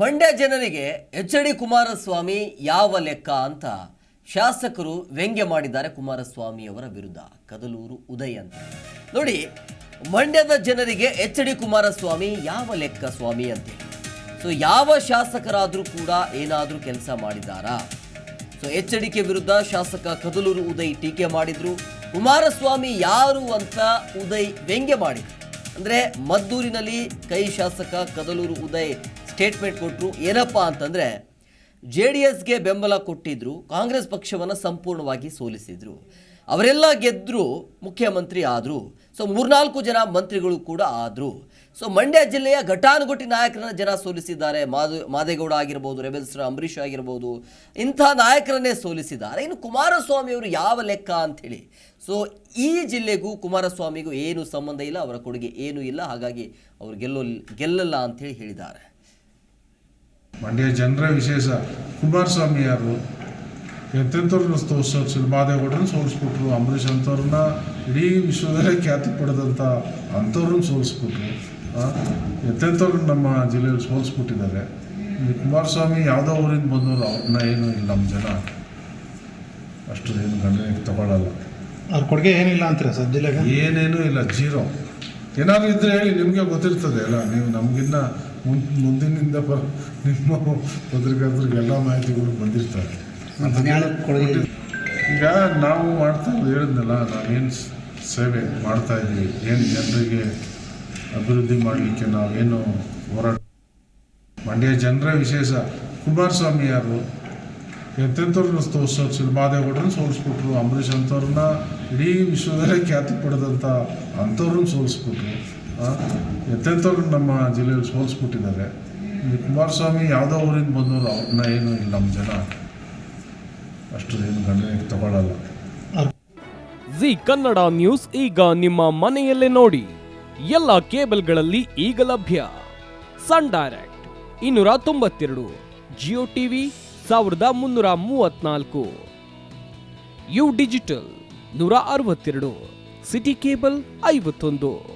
ಮಂಡ್ಯ ಜನರಿಗೆ H D Kumaraswamy ಯಾವ ಲೆಕ್ಕ ಅಂತ ಶಾಸಕರು ವ್ಯಂಗ್ಯ ಮಾಡಿದ್ದಾರೆ ಕುಮಾರಸ್ವಾಮಿಯವರ ವಿರುದ್ಧ. ಕದಲೂರು ಉದಯ್ ಅಂತ. ನೋಡಿ, ಮಂಡ್ಯದ ಜನರಿಗೆ ಎಚ್ ಡಿ ಕುಮಾರಸ್ವಾಮಿ ಯಾವ ಲೆಕ್ಕ ಸ್ವಾಮಿ ಅಂತ ಸೊ ಯಾವ ಶಾಸಕರಾದರೂ ಕೂಡ ಏನಾದರೂ ಕೆಲಸ ಮಾಡಿದ್ದಾರಾ ಸೊ ಎಚ್ ವಿರುದ್ಧ ಶಾಸಕ ಕದಲೂರು ಉದಯ್ ಟೀಕೆ ಮಾಡಿದ್ರು. ಕುಮಾರಸ್ವಾಮಿ ಯಾರು ಅಂತ ಉದಯ್ ವ್ಯಂಗ್ಯ ಮಾಡಿದ್ರು. ಅಂದರೆ ಮದ್ದೂರಿನಲ್ಲಿ ಕೈ ಶಾಸಕ ಕದಲೂರು ಉದಯ್ ಸ್ಟೇಟ್ಮೆಂಟ್ ಕೊಟ್ಟರು ಏನಪ್ಪ ಅಂತಂದರೆ, ಜೆ ಡಿ ಎಸ್ಗೆ ಬೆಂಬಲ ಕೊಟ್ಟಿದ್ರು, ಕಾಂಗ್ರೆಸ್ ಪಕ್ಷವನ್ನು ಸಂಪೂರ್ಣವಾಗಿ ಸೋಲಿಸಿದರು. ಅವರೆಲ್ಲ ಗೆದ್ದರು ಮುಖ್ಯಮಂತ್ರಿ ಆದರು. ಸೊ, ಮೂರ್ನಾಲ್ಕು ಜನ ಮಂತ್ರಿಗಳು ಕೂಡ ಆದರು. ಸೊ, ಮಂಡ್ಯ ಜಿಲ್ಲೆಯ ಘಟಾನುಘಟಿ ನಾಯಕರನ್ನು ಜನ ಸೋಲಿಸಿದ್ದಾರೆ. ಮಾದು ಮಾದೇಗೌಡ ಆಗಿರ್ಬೋದು ರೆಬೆಲ್ಸ್ರ ಅಂಬರೀಷ್ ಆಗಿರ್ಬೋದು, ಇಂಥ ನಾಯಕರನ್ನೇ ಸೋಲಿಸಿದ್ದಾರೆ. ಇನ್ನು ಕುಮಾರಸ್ವಾಮಿ ಅವರು ಯಾವ ಲೆಕ್ಕ ಅಂಥೇಳಿ. ಸೊ, ಈ ಜಿಲ್ಲೆಗೂ ಕುಮಾರಸ್ವಾಮಿಗೂ ಏನು ಸಂಬಂಧ ಇಲ್ಲ, ಅವರ ಕೊಡುಗೆ ಏನೂ ಇಲ್ಲ. ಹಾಗಾಗಿ ಅವರು ಗೆಲ್ಲೋ, ಗೆಲ್ಲಲ್ಲ ಅಂಥೇಳಿ ಹೇಳಿದ್ದಾರೆ. ಮಂಡ್ಯ ಜನರ ವಿಶೇಷ ಕುಮಾರಸ್ವಾಮಿ ಯಾರು ಎಂತೆಂಥವ್ರನ್ನ ತೋರಿಸೋ ಮಾದೇಗೌಡರನ್ನ ಸೋಲಿಸ್ಬಿಟ್ರು ಅಂಬರೀಷ್ ಅಂಥವ್ರನ್ನ ಇಡೀ ವಿಶ್ವದಲ್ಲೇ ಖ್ಯಾತಿ ಪಡೆದಂಥ ಅಂಥವ್ರನ್ನ ಸೋಲಿಸ್ಬಿಟ್ರು ಎಂತೆಂಥವ್ರನ್ನ ನಮ್ಮ ಜಿಲ್ಲೆಯಲ್ಲಿ ಸೋಲಿಸ್ಬಿಟ್ಟಿದ್ದಾರೆ. ಈ ಕುಮಾರಸ್ವಾಮಿ ಯಾವುದೋ ಊರಿಂದ ಬಂದವರು ಅವ್ರನ್ನ ಏನೂ ಇಲ್ಲ ನಮ್ಮ ಜನ ಅಷ್ಟು ಏನು ಗಣನೆಗೆ ತಗೊಳ್ಳಲ್ಲ ಅವ್ರ ಕೊಡುಗೆ ಏನಿಲ್ಲ ಅಂತೀರ ಸರ್ ಜಿಲ್ಲೆಗೆ? ಏನೇನೂ ಇಲ್ಲ ಜೀರೋ. ಏನಾದರೂ ಇದ್ದರೆ ಹೇಳಿ ನಿಮಗೆ ಗೊತ್ತಿರ್ತದೆ ಅಲ್ಲ ನೀವು ನಮಗಿನ್ನ ಮುಂದಿನಿಂದ ಬ ನಿಮ್ಮ ಪತ್ರಿಕಾರ್ತರಿಗೆಲ್ಲ ಮಾಹಿತಿಗಳು ಬಂದಿರ್ತಾರೆ. ಈಗ ನಾವು ಮಾಡ್ತಾ ಇರೋದು ಹೇಳಿದ್ನಲ್ಲ ನಾವೇನು ಸೇವೆ ಮಾಡ್ತಾ ಇದ್ದೀವಿ. ಏನು ಜನರಿಗೆ ಅಭಿವೃದ್ಧಿ ಮಾಡಲಿಕ್ಕೆ ನಾವೇನು ಹೋರಾಟ ಮಂಡ್ಯ ಜನರ ವಿಶೇಷ. ಕುಮಾರಸ್ವಾಮಿ ಯಾರು ಎಂತೆಂಥವ್ರನ್ನ ತೋರಿಸೋರು ಮಾದೇಗೌಡರನ್ನ ಸೋಲಿಸ್ಬಿಟ್ರು ಅಂಬರೀಷ್ ಅಂಥವ್ರನ್ನ ಇಡೀ ವಿಶ್ವದಲ್ಲೇ ಖ್ಯಾತಿ ಪಡೆದಂಥ ಅಂಥವ್ರನ್ನ ಸೋಲಿಸ್ಬಿಟ್ರು. ಆ, ಎಂತೆಂಥವ್ರನ್ನ ನಮ್ಮ ಜಿಲ್ಲೆಯಲ್ಲಿ ಸೋಲಿಸ್ಬಿಟ್ಟಿದ್ದಾರೆ. ಈ ಕುಮಾರಸ್ವಾಮಿ ಯಾವುದೋ ಊರಿಂದ ಬಂದವರು ಅವ್ರನ್ನ ಏನು ಇಲ್ಲ ನಮ್ಮ ಜನ. ಅಷ್ಟು ಏನು ಗಣನೆಗೆ ತಗೊಳ್ಳಲ್ಲ ಜಿ ಕನ್ನಡ ನ್ಯೂಸ್ ಈಗ ನಿಮ್ಮ ಮನೆಯಲ್ಲೇ ನೋಡಿ. ಎಲ್ಲ ಕೇಬಲ್ಗಳಲ್ಲಿ ಈಗ ಲಭ್ಯ. ಸನ್ ಡೈರೆಕ್ಟ್ ಇನ್ನೂರ ತೊಂಬತ್ತೆರಡು ಜಿಯೋ ಟಿವಿ ಸಾವಿರದ ಮುನ್ನೂರ ಮೂವತ್ನಾಲ್ಕು. ಯು ಡಿಜಿಟಲ್ ನೂರ ಅರವತ್ತೆರಡು ಸಿಟಿ ಕೇಬಲ್ ಐವತ್ತೊಂದು.